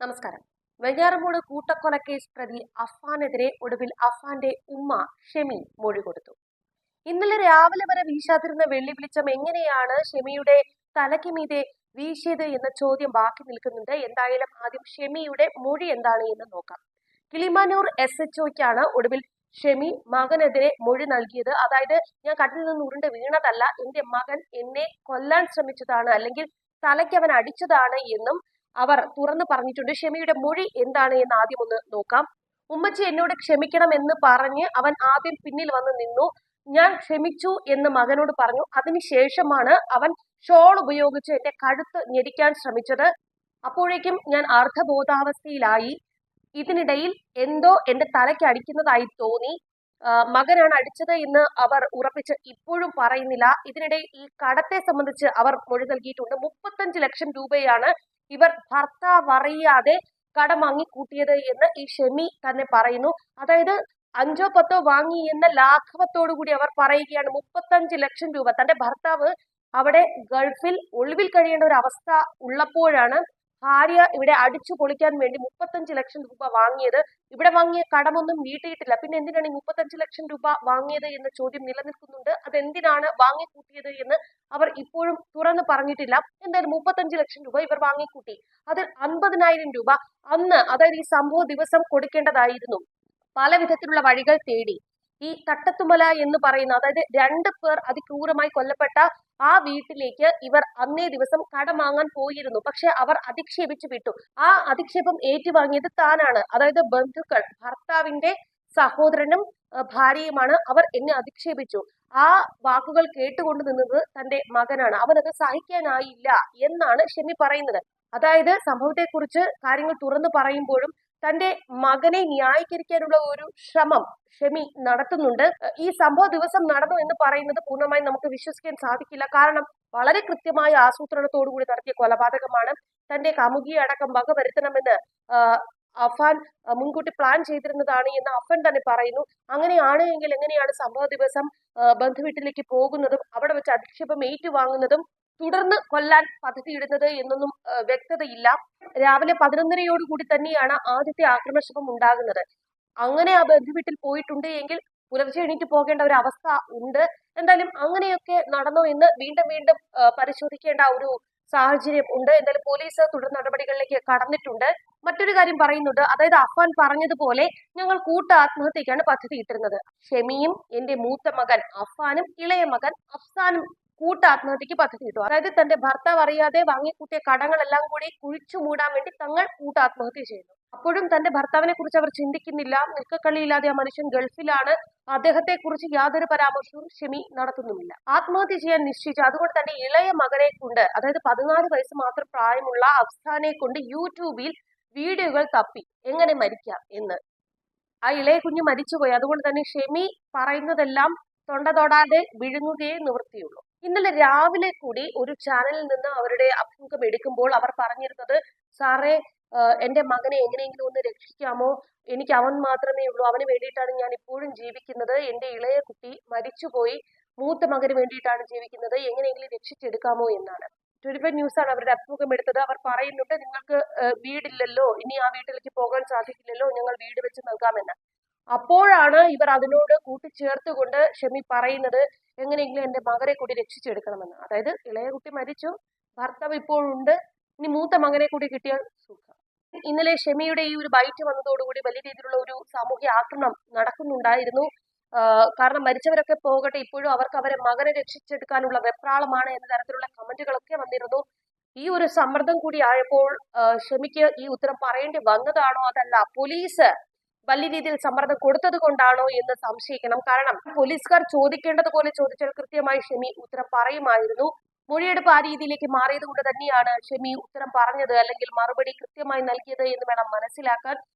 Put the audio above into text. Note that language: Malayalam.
നമസ്കാരം. വെഞ്ഞാറമൂട് കൂട്ടക്കൊലക്കേസ് പ്രതി അഫാനെതിരെ ഒടുവിൽ അഫാന്റെ ഉമ്മ ഷെമി മൊഴി കൊടുത്തു. ഇന്നലെ രാവിലെ വരെ വീശാതിരുന്ന വെള്ളി വെളിച്ചം എങ്ങനെയാണ് ഷെമിയുടെ തലയ്ക്ക് മീതെ വീശിയത് എന്ന ചോദ്യം ബാക്കി നിൽക്കുന്നുണ്ട്. എന്തായാലും ആദ്യം ഷെമിയുടെ മൊഴി എന്താണ് എന്ന് നോക്കാം. കിളിമാനൂർ എസ് എച്ച് ഒക്കാണ് ഒടുവിൽ ഷെമി മകനെതിരെ മൊഴി നൽകിയത്. അതായത് ഞാൻ കട്ടിൽ നിന്ന് ഉരുണ്ട് വീണതല്ല എന്റെ മകൻ എന്നെ കൊല്ലാൻ ശ്രമിച്ചതാണ് അല്ലെങ്കിൽ തലയ്ക്ക് അവൻ അടിച്ചതാണ് എന്നും അവർ തുറന്നു പറഞ്ഞിട്ടുണ്ട് ഷെമിയുടെ മൊഴി എന്താണ് എന്ന് ആദ്യം ഒന്ന് നോക്കാം. ഉമ്മച്ചി എന്നോട് ക്ഷമിക്കണം എന്ന് പറഞ്ഞ് അവൻ ആദ്യം പിന്നിൽ വന്ന് നിന്നു. ഞാൻ ക്ഷമിച്ചു എന്ന് മകനോട് പറഞ്ഞു. അതിനുശേഷമാണ് അവൻ ഷോൾ ഉപയോഗിച്ച് എന്റെ കഴുത്ത് ഞെരിക്കാൻ ശ്രമിച്ചത്. അപ്പോഴേക്കും ഞാൻ അർദ്ധബോധാവസ്ഥയിലായി. ഇതിനിടയിൽ എന്തോ എന്റെ തലയ്ക്ക് അടിക്കുന്നതായി തോന്നി. മകനാണ് അടിച്ചത് എന്ന് അവർ ഉറപ്പിച്ച് ഇപ്പോഴും പറയുന്നില്ല. ഇതിനിടയിൽ ഈ കടത്തെ സംബന്ധിച്ച് അവർ മൊഴി നൽകിയിട്ടുണ്ട്. മുപ്പത്തഞ്ച് ലക്ഷം രൂപയാണ് ഇവർ ഭർത്താവ് അറിയാതെ കടം വാങ്ങിക്കൂട്ടിയത് എന്ന് ഈ ഷെമി തന്നെ പറയുന്നു. അതായത് അഞ്ചോ പത്തോ വാങ്ങി എന്ന ലാഘവത്തോടു കൂടി അവർ പറയുകയാണ്. മുപ്പത്തഞ്ച് ലക്ഷം രൂപ. തന്റെ ഭർത്താവ് അവിടെ ഗൾഫിൽ ഒളിവിൽ കഴിയേണ്ട ഒരു അവസ്ഥ ഉള്ളപ്പോഴാണ് ഭാര്യ ഇവിടെ അടിച്ചു പൊളിക്കാൻ വേണ്ടി മുപ്പത്തഞ്ച് ലക്ഷം രൂപ വാങ്ങിയത്. ഇവിടെ വാങ്ങിയ കടമൊന്നും വീട്ടിയിട്ടില്ല പിന്നെ എന്തിനാണ് ഈ മുപ്പത്തഞ്ച് ലക്ഷം രൂപ വാങ്ങിയത് എന്ന ചോദ്യം നിലനിൽക്കുന്നുണ്ട്. അതെന്തിനാണ് വാങ്ങിക്കൂട്ടിയത് എന്ന് അവർ ഇപ്പോഴും തുറന്നു പറഞ്ഞിട്ടില്ല. എന്തായാലും മുപ്പത്തഞ്ച് ലക്ഷം രൂപ ഇവർ വാങ്ങിക്കൂട്ടി. അതിൽ അൻപതിനായിരം രൂപ അന്ന് അതായത് ഈ സംഭവ ദിവസം കൊടുക്കേണ്ടതായിരുന്നു. പല വിധത്തിലുള്ള വഴികൾ തേടി. ഈ തട്ടത്തുമല എന്ന് പറയുന്ന അതായത് രണ്ട് പേർ അതിക്രൂരമായി കൊല്ലപ്പെട്ട ആ വീട്ടിലേക്ക് ഇവർ അന്നേ ദിവസം കടം വാങ്ങാൻ പോയിരുന്നു. പക്ഷെ അവർ അധിക്ഷേപിച്ചു വിട്ടു. ആ അധിക്ഷേപം ഏറ്റുവാങ്ങിയത് താനാണ്. അതായത് ബന്ധുക്കൾ ഭർത്താവിന്റെ സഹോദരനും ഭാര്യയുമാണ് അവർ എന്നെ അധിക്ഷേപിച്ചു. ആ വാക്കുകൾ കേട്ടുകൊണ്ട് നിന്നത് തന്റെ മകനാണ്. അവനത് സഹിക്കാനായില്ല എന്നാണ് ഷെമി പറയുന്നത്. അതായത് സംഭവത്തെക്കുറിച്ച് കാര്യങ്ങൾ തുറന്നു പറയുമ്പോഴും തന്റെ മകനെ ന്യായീകരിക്കാനുള്ള ഒരു ശ്രമം ഷെമി നടത്തുന്നുണ്ട്. ഈ സംഭവ ദിവസം നടന്നു എന്ന് പറയുന്നത് പൂർണമായും നമുക്ക് വിശ്വസിക്കാൻ സാധിക്കില്ല. കാരണം വളരെ കൃത്യമായ ആസൂത്രണത്തോടു കൂടി നടത്തിയ കൊലപാതകമാണ്. തന്റെ കാമുകിയെ അടക്കം വകവരുത്തണമെന്ന് വരുത്തണമെന്ന് അഫാൻ മുൻകൂട്ടി പ്ലാൻ ചെയ്തിരുന്നതാണ് എന്ന് അഫൻ തന്നെ പറയുന്നു. അങ്ങനെയാണ് എങ്കിൽ എങ്ങനെയാണ് സംഭവ ദിവസം ബന്ധുവീട്ടിലേക്ക് പോകുന്നതും അവിടെ വെച്ച് അധിക്ഷേപം ഏറ്റുവാങ്ങുന്നതും തുടർന്ന് കൊല്ലാൻ പദ്ധതിയിടുന്നത് എന്നൊന്നും വ്യക്തതയില്ല. രാവിലെ പതിനൊന്നരയോടുകൂടി തന്നെയാണ് ആദ്യത്തെ ആക്രമണശ്രമം ഉണ്ടാകുന്നത്. അങ്ങനെ ആ ബന്ധുവീട്ടിൽ പോയിട്ടുണ്ട് എങ്കിൽ പുലർച്ചെ എണീറ്റ് പോകേണ്ട ഒരു അവസ്ഥ ഉണ്ട്. എന്തായാലും അങ്ങനെയൊക്കെ നടന്നോ എന്ന് വീണ്ടും വീണ്ടും പരിശോധിക്കേണ്ട ഒരു സാഹചര്യം ഉണ്ട്. എന്തായാലും പോലീസ് തുടർ നടപടികളിലേക്ക് കടന്നിട്ടുണ്ട്. മറ്റൊരു കാര്യം പറയുന്നുണ്ട്. അതായത് അഫാൻ പറഞ്ഞതുപോലെ ഞങ്ങൾ കൂട്ട ആത്മഹത്യക്കാണ് പദ്ധതി ഇട്ടിരുന്നത്. ഷെമിയും എന്റെ മൂത്ത മകൻ അഫാനും ഇളയ മകൻ അഫ്സാനും കൂട്ട ആത്മഹത്യക്ക് പദ്ധതി ഇട്ടു. അതായത് തന്റെ ഭർത്താവ് അറിയാതെ വാങ്ങിക്കൂട്ടിയ കടങ്ങളെല്ലാം കൂടി കുഴിച്ചു മൂടാൻ വേണ്ടി തങ്ങൾ കൂട്ടാത്മഹത്യ ചെയ്യുന്നു. അപ്പോഴും തന്റെ ഭർത്താവിനെ കുറിച്ച് അവർ ചിന്തിക്കുന്നില്ല. നിൽക്കക്കള്ളിയില്ലാതെ ആ മനുഷ്യൻ ഗൾഫിലാണ്. അദ്ദേഹത്തെ കുറിച്ച് യാതൊരു പരാമർശവും ഷെമി നടത്തുന്നുമില്ല. ആത്മഹത്യ ചെയ്യാൻ നിശ്ചയിച്ചു അതുകൊണ്ട് തന്നെ ഇളയ മകനെ കൊണ്ട് അതായത് പതിനാല് വയസ്സ് മാത്രം പ്രായമുള്ള അഫ്സാനെ കൊണ്ട് യൂട്യൂബിൽ വീഡിയോകൾ തപ്പി. എങ്ങനെ മരിക്കാം എന്ന്. ആ ഇളയ കുഞ്ഞ് മരിച്ചുപോയി. അതുകൊണ്ട് തന്നെ ഷെമി പറയുന്നതെല്ലാം തൊണ്ട തൊടാതെ വിഴുങ്ങുകയേ നിവൃത്തിയുള്ളൂ. ഇന്നലെ രാവിലെ കൂടി ഒരു ചാനലിൽ നിന്ന് അവരുടെ അഭിമുഖം എടുക്കുമ്പോൾ അവർ പറഞ്ഞിരുന്നത് സാറേ എന്റെ മകനെ എങ്ങനെയെങ്കിലും ഒന്ന് രക്ഷിക്കാമോ? എനിക്ക് അവൻ മാത്രമേ ഉള്ളൂ. അവന് വേണ്ടിയിട്ടാണ് ഞാൻ ഇപ്പോഴും ജീവിക്കുന്നത്. എന്റെ ഇളയ കുട്ടി മരിച്ചുപോയി. മൂത്ത മകന് വേണ്ടിയിട്ടാണ് ജീവിക്കുന്നത്. എങ്ങനെയെങ്കിലും രക്ഷിച്ചെടുക്കാമോ എന്നാണ്. ട്വന്റി ഫൈവ് ന്യൂസ് ആണ് അവരുടെ അഭിമുഖം എടുത്തത്. അവർ പറയുന്നുണ്ട് നിങ്ങൾക്ക് വീടില്ലല്ലോ. ഇനി ആ വീട്ടിലേക്ക് പോകാൻ സാധിക്കില്ലല്ലോ. ഞങ്ങൾ വീട് വെച്ച് നൽകാമെന്ന്. അപ്പോഴാണ് ഇവർ അതിനോട് കൂട്ടിച്ചേർത്തുകൊണ്ട് ഷെമി പറയുന്നത് എങ്ങനെയെങ്കിലും എന്റെ മകനെ കൂടി രക്ഷിച്ചെടുക്കണമെന്ന്. അതായത് ഇളയ കുട്ടി മരിച്ചു ഭർത്താവ് ഇപ്പോഴുണ്ട് ഇനി മൂത്ത മകനെ കൂടി കിട്ടിയാൽ സുഖം. ഇന്നലെ ഷെമിയുടെ ഈ ഒരു ബൈറ്റ് വന്നതോടുകൂടി വലിയ രീതിയിലുള്ള ഒരു സാമൂഹ്യ ആക്രമണം നടക്കുന്നുണ്ടായിരുന്നു. കാരണം മരിച്ചവരൊക്കെ പോകട്ടെ ഇപ്പോഴും അവർക്ക് അവരെ മകനെ രക്ഷിച്ചെടുക്കാനുള്ള വെപ്രാളമാണ് എന്ന തരത്തിലുള്ള കമന്റുകളൊക്കെ വന്നിരുന്നു. ഈ ഒരു സമ്മർദ്ദം കൂടി ആയപ്പോൾ ഷമിക്ക് ഈ ഉത്തരം പറയേണ്ടി വന്നതാണോ അതല്ല പോലീസ് വലിയ രീതിയിൽ സമ്മർദ്ദം കൊടുത്തത് കൊണ്ടാണോ എന്ന് സംശയിക്കണം. കാരണം പോലീസുകാർ ചോദിക്കേണ്ടത് പോലെ ചോദിച്ചാൽ കൃത്യമായി ഷെമി ഉത്തരം പറയുമായിരുന്നു. മൊഴിയെടുപ്പ് ആ രീതിയിലേക്ക് മാറിയത് കൊണ്ട് തന്നെയാണ് ഷെമി ഉത്തരം പറഞ്ഞത് അല്ലെങ്കിൽ മറുപടി കൃത്യമായി നൽകിയത് എന്ന് വേണം മനസ്സിലാക്കാൻ.